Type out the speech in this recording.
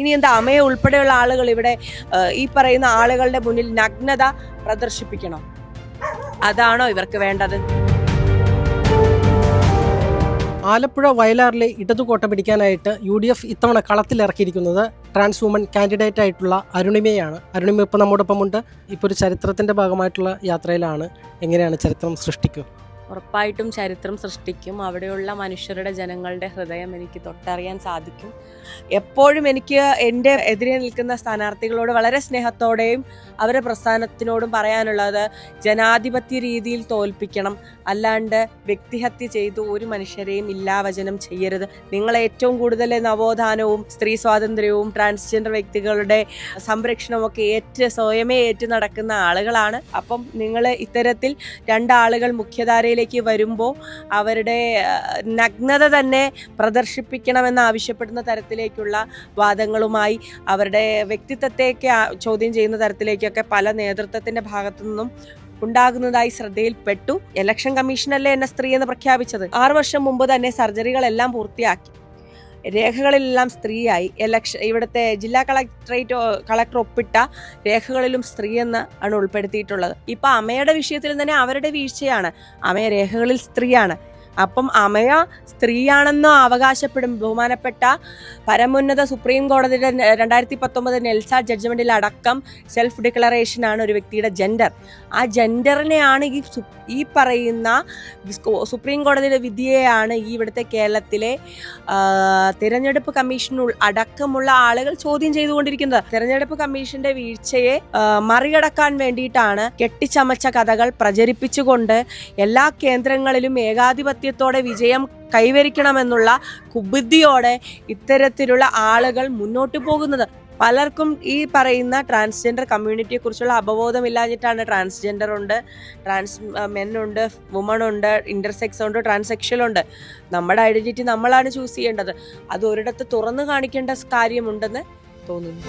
ഇനി എന്താ അമ്മയെ ഉൾപ്പെടെയുള്ള ആളുകൾ ഇവിടെ ഈ പറയുന്ന ആളുകളുടെ മുന്നിൽ നഗ്നത പ്രദർശിപ്പിക്കണം? അതാണോ ഇവർക്ക് വേണ്ടത്? ആലപ്പുഴ വയലാറിലെ ഇടതുകോട്ട പിടിക്കാനായിട്ട് യു ഡി എഫ് ഇത്തവണ കളത്തിലിറക്കിയിരിക്കുന്നത് ട്രാൻസ് വുമൻ കാൻഡിഡേറ്റ് ആയിട്ടുള്ള അരുണിമയാണ്. അരുണിമ ഇപ്പോൾ നമ്മോടൊപ്പം ഉണ്ട് ഇപ്പോൾ ഒരു ചരിത്രത്തിന്റെ ഭാഗമായിട്ടുള്ള യാത്രയിലാണ്. എങ്ങനെയാണ് ചരിത്രം സൃഷ്ടിക്കുക? ഉറപ്പായിട്ടും ചരിത്രം സൃഷ്ടിക്കും. അവിടെയുള്ള മനുഷ്യരുടെ ജനങ്ങളുടെ ഹൃദയം എനിക്ക് തൊട്ടറിയാൻ സാധിക്കും. എപ്പോഴും എനിക്ക് എന്റെ എതിരെ നിൽക്കുന്ന സ്ഥാനാർത്ഥികളോട് വളരെ സ്നേഹത്തോടെയും അവരുടെ പ്രസ്ഥാനത്തിനോടും പറയാനുള്ളത് ജനാധിപത്യ രീതിയിൽ തോൽപ്പിക്കണം. അല്ലാണ്ട് വ്യക്തിഹത്യ ചെയ്തു ഒരു മനുഷ്യരെയും ഇല്ലാവചനം ചെയ്യരുത്. നിങ്ങൾ ഏറ്റവും കൂടുതൽ നവോത്ഥാനവും സ്ത്രീ സ്വാതന്ത്ര്യവും ട്രാൻസ്ജെൻഡർ വ്യക്തികളുടെ സംരക്ഷണവും ഒക്കെ ഏറ്റ് സ്വയമേ ഏറ്റ് നടക്കുന്ന ആളുകളാണ്. അപ്പം നിങ്ങൾ ഇത്തരത്തിൽ രണ്ടാളുകൾ മുഖ്യധാരയിലേക്ക് വരുമ്പോൾ അവരുടെ നഗ്നത തന്നെ പ്രദർശിപ്പിക്കണമെന്ന് ആവശ്യപ്പെടുന്ന തരത്തിലേക്കുള്ള വാദങ്ങളുമായി അവരുടെ വ്യക്തിത്വത്തേക്ക് ചോദ്യം ചെയ്യുന്ന തരത്തിലേക്കൊക്കെ പല നേതൃത്വത്തിന്റെ ഭാഗത്തു നിന്നും ഉണ്ടാകുന്നതായി ശ്രദ്ധയിൽപ്പെട്ടു. ഇലക്ഷൻ കമ്മീഷനല്ലേ എന്നെ സ്ത്രീ എന്ന് പ്രഖ്യാപിച്ചത്? ആറു വർഷം മുമ്പ് തന്നെ സർജറികളെല്ലാം പൂർത്തിയാക്കി. രേഖകളിലെല്ലാം സ്ത്രീയായി. ഇലക്ഷൻ ഇവിടുത്തെ ജില്ലാ കളക്ടറേറ്റ് കളക്ടർ ഒപ്പിട്ട രേഖകളിലും സ്ത്രീ എന്ന് ആണ് ഉൾപ്പെടുത്തിയിട്ടുള്ളത്. ഇപ്പൊ അമ്മയുടെ വിഷയത്തിൽ തന്നെ അവരുടെ വീഴ്ചയാണ്. അമ്മയ രേഖകളിൽ സ്ത്രീയാണ്. അപ്പം അമയ സ്ത്രീയാണെന്ന് അവകാശപ്പെടും. ബഹുമാനപ്പെട്ട പരമോന്നത സുപ്രീം കോടതിയുടെ രണ്ടായിരത്തി പത്തൊമ്പത് നെൽസ ജഡ്ജ്മെന്റിൽ അടക്കം സെൽഫ് ഡിക്ലറേഷൻ ആണ് ഒരു വ്യക്തിയുടെ ജെൻഡർ ആ ജെൻഡറിനെയാണ് ഈ ഈ പറയുന്ന സുപ്രീം കോടതിയുടെ വിധിയെയാണ് ഈ ഇവിടുത്തെ കേരളത്തിലെ തിരഞ്ഞെടുപ്പ് കമ്മീഷൻ അടക്കമുള്ള ആളുകൾ ചോദ്യം ചെയ്തുകൊണ്ടിരിക്കുന്നത്. തിരഞ്ഞെടുപ്പ് കമ്മീഷന്റെ വീഴ്ചയെ മറികടക്കാൻ വേണ്ടിയിട്ടാണ് കെട്ടിച്ചമച്ച കഥകൾ പ്രചരിപ്പിച്ചുകൊണ്ട് എല്ലാ കേന്ദ്രങ്ങളിലും ഏകാധിപത്യത്തോടെ വിജയം കൈവരിക്കണമെന്നുള്ള കുബുദ്ധിയോടെ ഇത്തരത്തിലുള്ള ആളുകൾ മുന്നോട്ട് പോകുന്നത്. പലർക്കും ഈ പറയുന്ന ട്രാൻസ്ജെൻഡർ കമ്മ്യൂണിറ്റിയെ കുറിച്ചുള്ള അവബോധമില്ലാഞ്ഞിട്ടാണ് ട്രാൻസ്ജെൻഡർ ഉണ്ട് ട്രാൻസ് മെൻ ഉണ്ട് വുമൺ ഉണ്ട് ഇന്റർസെക്സ് ഉണ്ട് ട്രാൻസെക്ഷൽ ഉണ്ട്. നമ്മുടെ ഐഡന്റിറ്റി നമ്മളാണ് ചൂസ് ചെയ്യേണ്ടത്. അത് ഒരിടത്ത് തുറന്നു കാണിക്കേണ്ട കാര്യമുണ്ടെന്ന് തോന്നുന്നു.